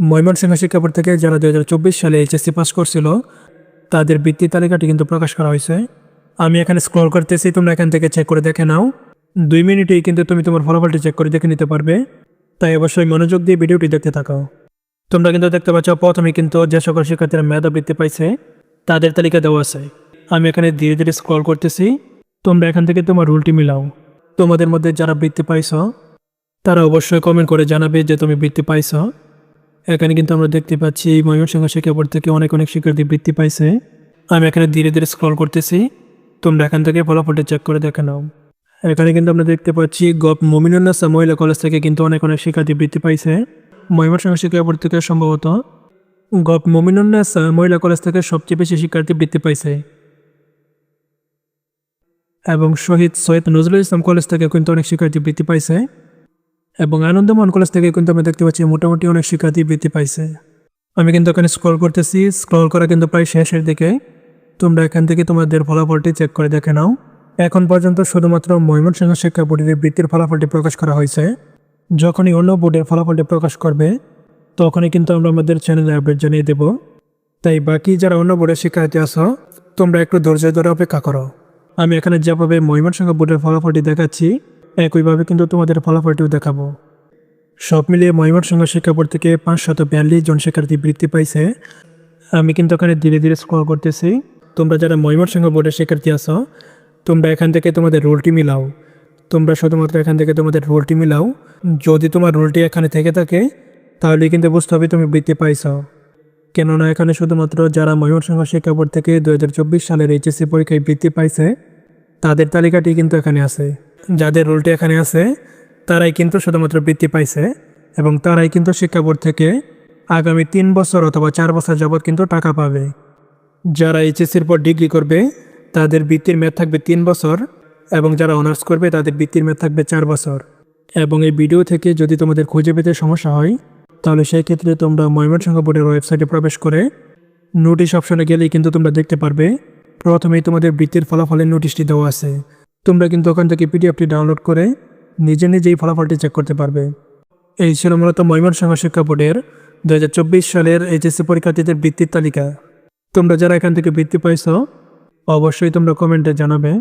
ময়মনসিংহ শিক্ষা বোর্ড থেকে যারা দু হাজার চব্বিশ সালে এইচএসসি পাস করছিল, তাদের বৃত্তি তালিকাটি কিন্তু প্রকাশ করা হয়েছে। আমি এখানে স্ক্রল করতেছি, তোমরা এখান থেকে চেক করে দেখে নাও। দুই মিনিটেই কিন্তু তুমি তোমার ফলাফলটি চেক করে দেখে নিতে পারবে। তাই অবশ্যই মনোযোগ দিয়ে ভিডিওটি দেখতে থাকো। তোমরা কিন্তু দেখতে পাচ্ছ, প্রথমে কিন্তু যে সকল শিক্ষার্থীরা মেধা বৃত্তি পাইছে, তাদের তালিকা দেওয়া আছে। আমি এখানে ধীরে ধীরে স্ক্রল করতেছি। তোমরা এখান থেকে তোমার রুলটি মিলাও। তোমাদের মধ্যে যারা বৃত্তি পাইছ, তারা অবশ্যই কমেন্ট করে জানাবে যে তুমি বৃত্তি পাইছ। এখানে কিন্তু আমরা দেখতে পাচ্ছি ময়মনসিংহ শিক্ষা বোর্ড থেকে অনেক অনেক শিক্ষার্থী বৃত্তি পাইছে। আমি এখানে ধীরে ধীরে স্ক্রল করতেছি। তোমরা এখান থেকে ফলাফলটি চেক করে দেখে নাও। এখানে কিন্তু আমরা দেখতে পাচ্ছি গপ মমিনুন্নাসা মহিলা কলেজ থেকে কিন্তু অনেক অনেক শিক্ষার্থী বৃত্তি পাইছে। ময়মনসিংহ শিক্ষা বোর্ড থেকে সম্ভবত গপ মমিনুন্নাসা মহিলা কলেজ থেকে সবচেয়ে বেশি শিক্ষার্থী বৃত্তি পাইছে। এবং শহীদ সৈয়দ নজরুল ইসলাম কলেজ থেকে কিন্তু অনেক শিক্ষার্থী বৃত্তি পাইছে। এবং আনন্দমোহন কলেজ থেকে কিন্তু আমি দেখতে পাচ্ছি মোটামুটি অনেক শিক্ষার্থী বৃত্তি পাইছে। আমি কিন্তু এখানে স্ক্রল করতেছি স্ক্রল করা কিন্তু প্রায় শেষের দিকে। তোমরা এখান থেকে তোমাদের ফলাফলটি চেক করে দেখে নাও। এখন পর্যন্ত শুধুমাত্র ময়মনসিংহ শিক্ষা বোর্ডের বৃত্তির ফলাফলটি প্রকাশ করা হয়েছে। যখনই অন্য বোর্ডের ফলাফলটি প্রকাশ করবে, তখনই কিন্তু আমরা আমাদের চ্যানেলে আপডেট জানিয়ে দেব। তাই বাকি যারা অন্য বোর্ডের শিক্ষার্থী আছো, তোমরা একটু ধৈর্য ধরে অপেক্ষা করো। আমি এখানে যেভাবে ময়মনসিংহ বোর্ডের ফলাফলটি দেখাচ্ছি একইভাবে কিন্তু তোমাদের ফলাফলটিও দেখাবো। সব মিলিয়ে ময়মনসিংহ শিক্ষা বোর্ড থেকে পাঁচশত বিয়াল্লিশ জন শিক্ষার্থী বৃত্তি পাইছে। আমি কিন্তু ওখানে ধীরে ধীরে স্ক্রল করতেছি। তোমরা যারা ময়মনসিংহ বোর্ডের শিক্ষার্থী আছো, তোমরা এখান থেকে তোমাদের রোলটি মিলাও। তোমরা শুধুমাত্র এখান থেকে তোমাদের রোলটি মিলাও। যদি তোমার রোলটি এখানে থেকে থাকে, তাহলে কিন্তু বুঝতে হবে তুমি বৃত্তি পাইছ। কেননা এখানে শুধুমাত্র যারা ময়মনসিংহ শিক্ষা বোর্ড থেকে দু হাজার চব্বিশ সালের এইচএসসি পরীক্ষায় বৃত্তি পাইছে, তাদের তালিকাটি কিন্তু এখানে আছে। যাদের রোলটি এখানে আছে, তারাই কিন্তু শুধুমাত্র বৃত্তি পাইছে এবং তারাই কিন্তু শিক্ষা বোর্ড থেকে আগামী তিন বছর অথবা চার বছর যাবৎ কিন্তু টাকা পাবে। যারা এইচএসসির পর ডিগ্রি করবে, তাদের বৃত্তির মেয়াদ থাকবে তিন বছর এবং যারা অনার্স করবে, তাদের বৃত্তির মেয়াদ থাকবে চার বছর। এবং এই ভিডিও থেকে যদি তোমাদের খুঁজে পেতে সমস্যা হয়, তাহলে সেই ক্ষেত্রে তোমরা ময়মনসিংহ বোর্ডের ওয়েবসাইটে প্রবেশ করে নোটিশ অপশনে গেলেই কিন্তু তোমরা দেখতে পারবে। প্রথমেই তোমাদের বৃত্তির ফলাফলের নোটিশটি দেওয়া আছে। তোমরা কিন্তু ওখান থেকে পিডিএফটি ডাউনলোড করে নিজে নিজেই ফলাফলটি চেক করতে পারবে। এই ছিল মূলত ময়মনসিংহ শিক্ষা বোর্ডের দু হাজার চব্বিশ সালের এইচএসসি পরীক্ষার্থীদের বৃত্তির তালিকা। তোমরা যারা এখান থেকে বৃত্তি পাইছ, অবশ্যই তোমরা কমেন্টে জানাবে